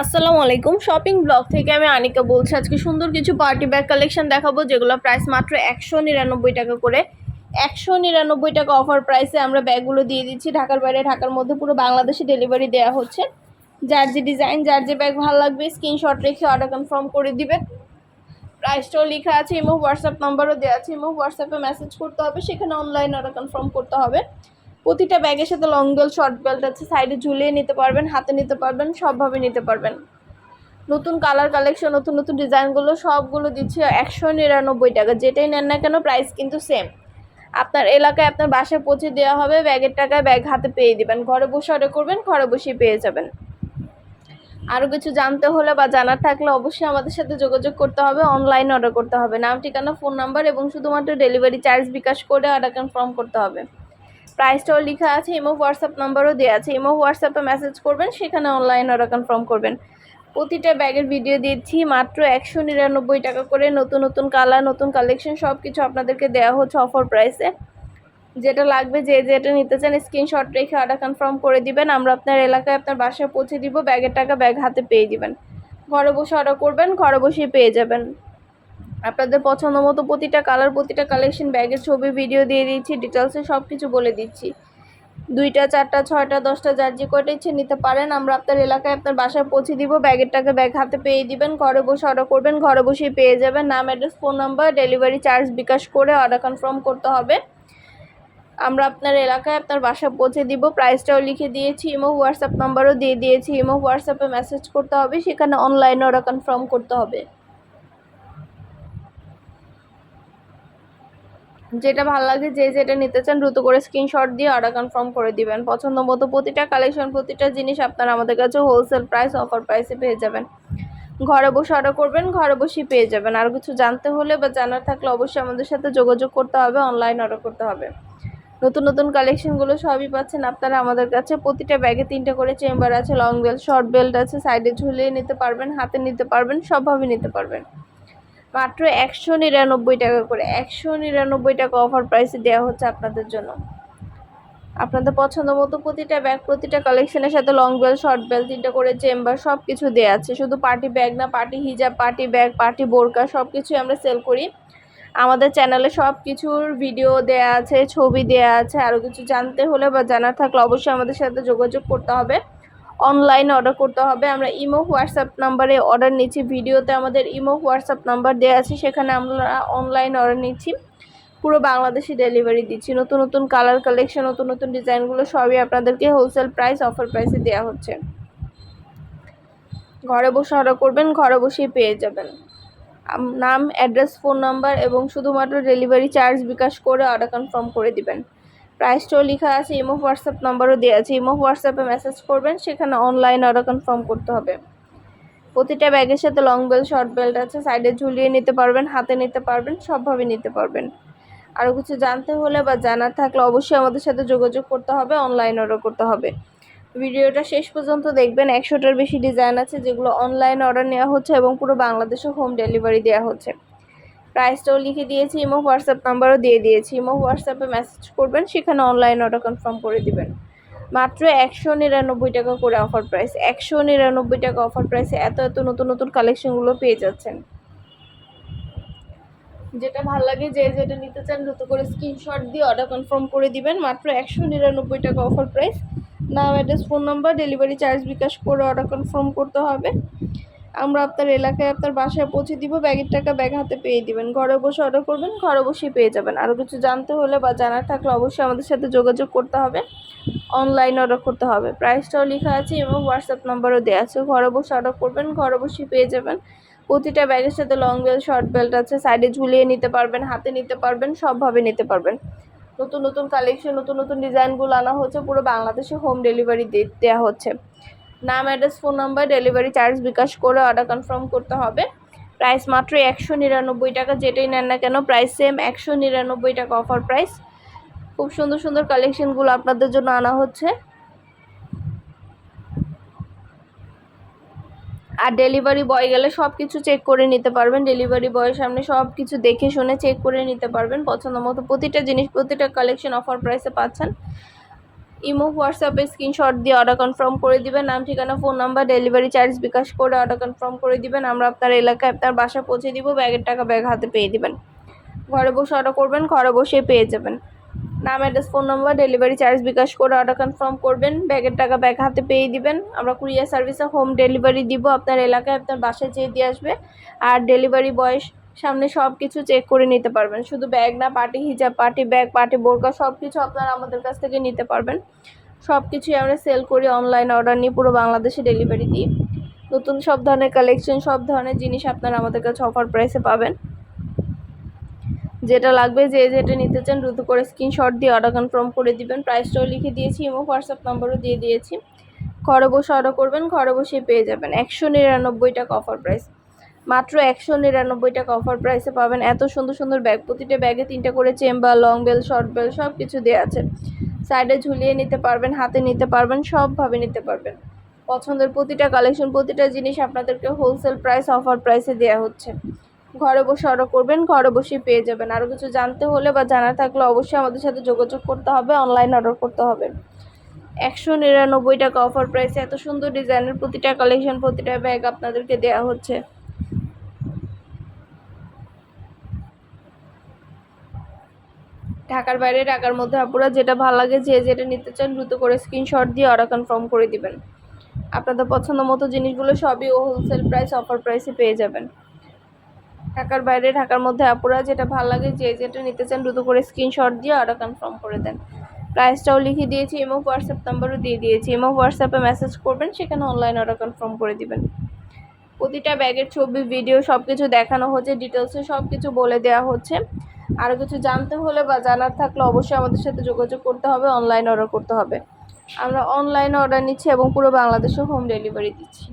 আসসালামু আলাইকুম। Shopping blog থেকে আমি আনিকা বলছি, আজকে সুন্দর কিছু পার্টি ব্যাগ কালেকশন দেখাবো, যেগুলো প্রাইস মাত্র একশো নিরানব্বই টাকা করে। একশো নিরানব্বই টাকা অফার প্রাইসে আমরা ব্যাগগুলো দিয়ে দিচ্ছি। ঢাকার বাইরে, ঢাকার মধ্যে পুরো বাংলাদেশে ডেলিভারি দেওয়া হচ্ছে। যার যে ডিজাইন যার যে ব্যাগ ভালো লাগবে স্ক্রিনশট রেখে অর্ডার কনফার্ম করে দিবেন প্রাইসটাও লেখা আছে ইমো হোয়াটসঅ্যাপ নাম্বারও দেওয়া আছে। ইমো হোয়াটসঅ্যাপে মেসেজ করতে হবে, সেখানে অনলাইন অর্ডার কনফার্ম করতে হবে। প্রতিটা ব্যাগের সাথে লং বেল্ট শর্ট বেল্ট আছে সাইডে ঝুলিয়ে নিতে পারবেন, হাতে নিতে পারবেন, সবভাবে নিতে পারবেন। নতুন কালার কালেকশন নতুন নতুন ডিজাইনগুলো সবগুলো দিচ্ছে একশো নিরানব্বই টাকা। যেটাই নেন না কেন প্রাইস কিন্তু সেম আপনার এলাকায় আপনার বাসায় পৌঁছে দেওয়া হবে, ব্যাগের টাকায় ব্যাগ হাতে পেয়ে দিবেন। ঘরে বসে অর্ডার করবেন, ঘরে বসেই পেয়ে যাবেন। আরও কিছু জানতে হলে বা জানার থাকলে অবশ্যই আমাদের সাথে যোগাযোগ করতে হবে অনলাইন অর্ডার করতে হবে। নাম, ঠিকানা ফোন নাম্বার এবং শুধুমাত্র ডেলিভারি চার্জ বিকাশ করে অর্ডার কনফার্ম করতে হবে। প্রাইসটাও লেখা আছে ইমো হোয়াটসঅ্যাপ নাম্বারও দেওয়া আছে। ইমো হোয়াটসঅ্যাপে মেসেজ করবেন, সেখানে অনলাইন অর্ডার কনফার্ম করবেন। প্রতিটা ব্যাগের ভিডিও দিচ্ছি, মাত্র একশো নিরানব্বই টাকা করে নতুন নতুন কালার নতুন কালেকশন সব কিছু আপনাদেরকে দেওয়া হচ্ছে অফার প্রাইসে যেটা লাগবে, যে যেটা নিতে চান স্ক্রিনশট রেখে অর্ডার কনফার্ম করে দিবেন। আমরা আপনার এলাকায় আপনার বাসায় পৌঁছে দিব, ব্যাগের টাকা ব্যাগ হাতে পেয়ে দিবেন। ঘরে বসে অর্ডার করবেন, ঘরে বসেই পেয়ে যাবেন। আপনাদের পছন্দ মতো প্রতিটা কালার প্রতিটা কালেকশন ব্যাগের ছবি ভিডিও দিয়ে দিচ্ছি ডিটেলসে সব কিছু বলে দিচ্ছি। দুইটা, চারটা, ছয়টা, দশটা, যার যে কয়টা ইচ্ছে নিতে পারেন, আমরা আপনার এলাকায় আপনার বাসায় পৌঁছে দিব ব্যাগের টাকা ব্যাগ হাতে পেয়ে দিবেন, ঘরে বসে অর্ডার করবেন, ঘরে বসেই পেয়ে যাবেন, নাম address phone number delivery charge bKash করে অর্ডার কনফার্ম করতে হবে। আমরা আপনার এলাকায় আপনার বাসায় পৌঁছে দিব প্রাইসটাও লিখে দিয়েছি ইমো হোয়াটসঅ্যাপ নাম্বারও দিয়ে দিয়েছি ইমো হোয়াটসঅ্যাপে মেসেজ করতে হবে, সেখানে অনলাইনে অর্ডার কনফার্ম করতে হবে। যেটা ভালো লাগে, যে যেটা নিতে চান দ্রুত করে স্ক্রিনশট দিয়ে অর্ডার কনফার্ম করে দিবেন। পছন্দ মতো প্রতিটা কালেকশন প্রতিটা জিনিস আপনারা আমাদের কাছে হোলসেল প্রাইস অফার প্রাইসে পেয়ে যাবেন। ঘরে বসে অর্ডার করবেন, ঘরে বসেই পেয়ে যাবেন। আর কিছু জানতে হলে বা জানার থাকলে অবশ্যই আমাদের সাথে যোগাযোগ করতে হবে অনলাইন অর্ডার করতে হবে। নতুন নতুন কালেকশনগুলো সবই পাচ্ছেন আপনারা আমাদের কাছে। প্রতিটা ব্যাগে তিনটা করে চেম্বার আছে লং বেল্ট শর্ট বেল্ট আছে সাইডে ঝুলিয়ে নিতে পারবেন, হাতে নিতে পারবেন, সবভাবে নিতে পারবেন। মাত্র একশো নিরানব্বই টাকা করে। একশো নিরানব্বই টাকা অফার প্রাইসে দেওয়া হচ্ছে আপনাদের জন্য। আপনাদের পছন্দ মতো প্রতিটা ব্যাগ প্রতিটা কালেকশনের সাথে লং বেল শর্ট বেল তিনটা করে চেম্বার সব কিছু দেওয়া আছে। শুধু পার্টি ব্যাগ না পার্টি হিজাব পার্টি ব্যাগ পার্টি বোরকা সব কিছুই আমরা সেল করি। আমাদের চ্যানেলে সব কিছুর ভিডিও দেয়া আছে, ছবি দেয়া আছে। আরও কিছু জানতে হলে বা জানার থাকলে অবশ্যই আমাদের সাথে যোগাযোগ করতে হবে। অনলাইনে অর্ডার করতে হবে। আমরা ইমো, হোয়াটসঅ্যাপ নাম্বারে অর্ডার নিচ্ছি। ভিডিওতে আমাদের ইমো, হোয়াটসঅ্যাপ নাম্বার দেওয়া আছে। সেখানে আমরা অনলাইন অর্ডার নিচ্ছি। পুরো বাংলাদেশে ডেলিভারি দিচ্ছি। নতুন নতুন কালার কালেকশন নতুন নতুন ডিজাইনগুলো সবই আপনাদেরকে হোলসেল প্রাইস অফার প্রাইসে দেওয়া হচ্ছে। ঘরে বসে অর্ডার করবেন, ঘরে বসেই পেয়ে যাবেন। নাম অ্যাড্রেস ফোন নাম্বার এবং শুধুমাত্র ডেলিভারি চার্জ বিকাশ করে অর্ডার কনফার্ম করে দিবেন। প্রাইসটাও লেখা আছে, ইমো হোয়াটসঅ্যাপ নাম্বারও দেওয়া আছে। ইমো হোয়াটসঅ্যাপে মেসেজ করবেন, সেখানে অনলাইন অর্ডার কনফার্ম করতে হবে। প্রতিটা ব্যাগের সাথে লং বেল্ট শর্ট বেল্ট আছে সাইডে ঝুলিয়ে নিতে পারবেন, হাতে নিতে পারবেন, সবভাবে নিতে পারবেন। আরও কিছু জানতে হলে বা জানার থাকলে অবশ্যই আমাদের সাথে যোগাযোগ করতে হবে অনলাইন অর্ডার করতে হবে। ভিডিওটা শেষ পর্যন্ত দেখবেন, একশোটার বেশি ডিজাইন আছে যেগুলো অনলাইন অর্ডার নেওয়া হচ্ছে এবং পুরো বাংলাদেশে হোম ডেলিভারি দেওয়া হচ্ছে। প্রাইসটাও লিখে দিয়েছি, ইমো হোয়াটসঅ্যাপ নাম্বারও দিয়ে দিয়েছি। ইমো হোয়াটসঅ্যাপে মেসেজ করবেন, সেখানে অনলাইন অর্ডার কনফার্ম করে দিবেন। মাত্র একশো নিরানব্বই টাকা করে অফার প্রাইস একশো নিরানব্বই টাকা অফার প্রাইসে এত এত নতুন নতুন কালেকশনগুলো পেয়ে যাচ্ছেন। যেটা ভালো লাগে, যে যেটা নিতে চান দ্রুত করে স্ক্রিনশট দিয়ে অর্ডার কনফার্ম করে দিবেন। মাত্র একশো নিরানব্বই টাকা অফার প্রাইস নাম address phone number delivery charge bKash করে অর্ডার কনফার্ম করতে হবে। আমরা আপনার এলাকায় আপনার বাসায় পৌঁছে দিব, ব্যাগের টাকা ব্যাগ হাতে পেয়ে দিবেন। ঘরে বসে অর্ডার করবেন, ঘরে বসেই পেয়ে যাবেন। আরও কিছু জানতে হলে বা জানার থাকলে অবশ্যই আমাদের সাথে যোগাযোগ করতে হবে। অনলাইন অর্ডার করতে হবে। প্রাইসটাও লেখা আছে এবং হোয়াটসঅ্যাপ নাম্বারও দেওয়া আছে। ঘরে বসে অর্ডার করবেন, ঘরে বসেই পেয়ে যাবেন। প্রতিটা ব্যাগের সাথে লং বেল্ট শর্ট বেল্ট আছে। সাইডে ঝুলিয়ে নিতে পারবেন, হাতে নিতে পারবেন, সবভাবে নিতে পারবেন। নতুন নতুন কালেকশন নতুন নতুন ডিজাইনগুলো আনা হচ্ছে। পুরো বাংলাদেশে হোম ডেলিভারি দেওয়া হচ্ছে। নাম address phone number delivery charge bKash করে অর্ডার কনফার্ম করতে হবে। প্রাইস মাত্র একশো নিরানব্বই টাকা, যেটাই নেন না কেন প্রাইস সেম একশো নিরানব্বই টাকা অফার প্রাইস খুব সুন্দর সুন্দর কালেকশনগুলো আপনাদের জন্য আনা হচ্ছে। আর ডেলিভারি বয় গেলে সব কিছু চেক করে নিতে পারবেন। ডেলিভারি বয়ের সামনে সব কিছু দেখে শুনে চেক করে নিতে পারবেন। পছন্দ মতো প্রতিটা জিনিস, প্রতিটা কালেকশন অফার প্রাইসে পাচ্ছেন। ইমো, হোয়াটসঅ্যাপে স্ক্রিনশট দিয়ে অর্ডার কনফার্ম করে দিবেন। নাম, ঠিকানা phone number delivery charge bKash করে অর্ডার কনফার্ম করে দিবেন। আমরা আপনার এলাকায় আপনার বাসা পৌঁছে দিব, ব্যাগের টাকা ব্যাগ হাতে পেয়ে দিবেন। ঘরে বসে অর্ডার করবেন, ঘরে বসে পেয়ে যাবেন। নাম address phone number delivery charge bKash করে অর্ডার কনফার্ম করবেন। ব্যাগের টাকা ব্যাগ হাতে পেয়ে দিবেন। আমরা কুরিয়ার সার্ভিসে হোম ডেলিভারি দিব। আপনার এলাকায় আপনার বাসায় যেয়ে দিয়ে আসবে। আর ডেলিভারি বয়স সামনে সব কিছু চেক করে নিতে পারবেন। শুধু ব্যাগ না পার্টি হিজাব পার্টি ব্যাগ পার্টি বোরকা সব কিছু আপনারা আমাদের কাছ থেকে নিতে পারবেন। সব কিছুই আমরা সেল করি অনলাইন অর্ডার নিয়ে, পুরো বাংলাদেশে ডেলিভারি দিই নতুন সব ধরনের কালেকশন সব ধরনের জিনিস আপনারা আমাদের কাছে অফার প্রাইসে পাবেন। যেটা লাগবে যে যেটা নিতে চান, দ্রুত করে স্ক্রিনশট দিয়ে অর্ডার কনফার্ম করে দিবেন। প্রাইসটাও লিখে দিয়েছি এবং হোয়াটসঅ্যাপ নাম্বারও দিয়ে দিয়েছি। ঘরে বসে অর্ডার করবেন, ঘরে বসে পেয়ে যাবেন। একশো নিরানব্বই টাকা অফার প্রাইস মাত্র একশো নিরানব্বই টাকা অফার প্রাইসে পাবেন। এত সুন্দর সুন্দর ব্যাগ প্রতিটা ব্যাগে তিনটা করে chamber long bell short bell সব কিছু দেওয়া আছে সাইডে ঝুলিয়ে নিতে পারবেন, হাতে নিতে পারবেন, সবভাবে নিতে পারবেন। পছন্দের প্রতিটা কালেকশন প্রতিটা জিনিস আপনাদেরকে হোলসেল প্রাইস অফার প্রাইসে দেওয়া হচ্ছে। ঘরে বসে অর্ডার করবেন, ঘরে বসেই পেয়ে যাবেন। আরও কিছু জানতে হলে বা জানা থাকলে অবশ্যই আমাদের সাথে যোগাযোগ করতে হবে অনলাইন অর্ডার করতে হবে। একশো নিরানব্বই টাকা অফার প্রাইসে এত সুন্দর ডিজাইনের প্রতিটা কালেকশন প্রতিটা ব্যাগ আপনাদেরকে দেওয়া হচ্ছে। ঢাকার বাইরে, ঢাকার মধ্যে আপুরা যেটা ভালো লাগে, যে যেটা নিতে চান দ্রুত করে স্ক্রিনশট দিয়ে অর্ডার কনফার্ম করে দিবেন। আপনাদের পছন্দ মতো জিনিসগুলো সবই হোলসেল প্রাইস অফার প্রাইসে পেয়ে যাবেন। ঢাকার বাইরে, ঢাকার মধ্যে আপুরা যেটা ভালো লাগে, যে যেটা নিতে চান দ্রুত করে স্ক্রিনশট দিয়ে অর্ডার কনফার্ম করে দেন। প্রাইসটাও লিখে দিয়েছি এমও হোয়াটসঅ্যাপ নাম্বারও দিয়ে দিয়েছি। এমও হোয়াটসঅ্যাপে মেসেজ করবেন, সেখানে অনলাইন অর্ডার কনফার্ম করে দিবেন। প্রতিটা ব্যাগের ছবি ভিডিও সব কিছু দেখানো হচ্ছে ডিটেলসে সব কিছু বলে দেওয়া হচ্ছে। আরও কিছু জানতে হলে বা জানার থাকলে অবশ্যই আমাদের সাথে যোগাযোগ করতে হবে অনলাইন অর্ডার করতে হবে। আমরা অনলাইনে অর্ডার নিচ্ছি এবং পুরো বাংলাদেশে হোম ডেলিভারি দিচ্ছি।